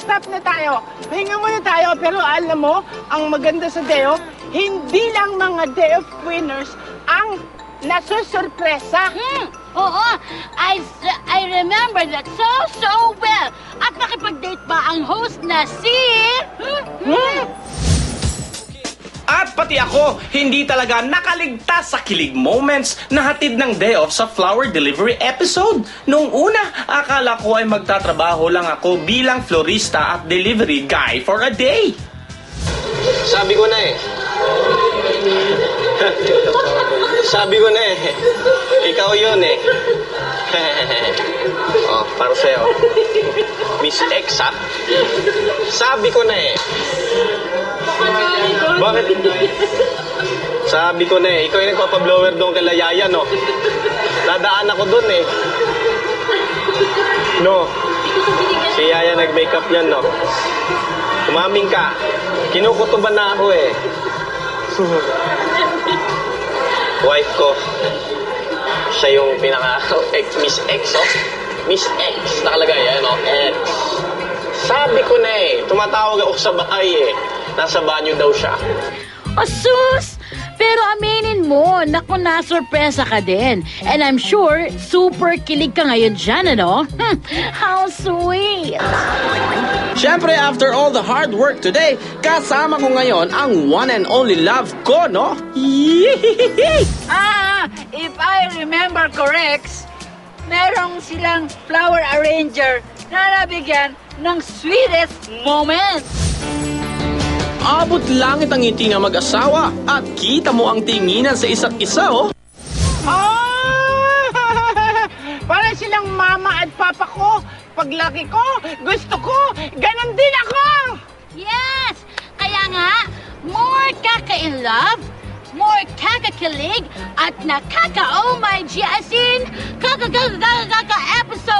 Stop na tayo. Pahinga muna tayo. Pero alam mo, ang maganda sa Deo, hindi lang mga Day of Winners ang nasusurpresa. Hmm, oo, I, I remember that so, so well. At nakipag-date pa ang host na si... Hmm. At pati ako, hindi talaga nakaligtas sa kilig moments na hatid ng day off sa flower delivery episode. Nung una, akala ko ay magtatrabaho lang ako bilang florista at delivery guy for a day. Sabi ko na eh. Sabi ko na eh. Ikaw yun eh. Para sa'yo. Miss X? Sabi ko na eh. Bakit? Sabi ko na eh. Ikaw yung nagpapablower doon kay Yaya, no? Dadaan ako doon eh. No. Si Yaya nag-makeup yan, no? Umaming ka. Kinukutuban na ako eh. Wife ko. Siya yung pinaka ex, Miss X, oh. Miss X nakalagay, yan, oh. X. Sabi ko na eh, tumatawag ako sa bahay eh. Nasa banyo daw siya. O sus! Pero aminin mo, naku na sorpresa ka din. And I'm sure, super kilig ka ngayon dyan, ano? Hmm, how sweet! Siyempre, after all the hard work today, kasama ko ngayon ang one and only love ko, no? Yee! Ah, if I remember correct, merong silang flower arranger na nabigyan ng sweetest moment. Abot langit ang ngiti ng mag-asawa at kita mo ang tinginan sa isa't isa, oh. Ah! Parang silang mama at papa ko. Paglaki ko, gusto ko, ganon din ako! Yes! Kaya nga, more kaka-in love, more kakakilig at nakaka oh my jasin kaka kaka kaka kaka episode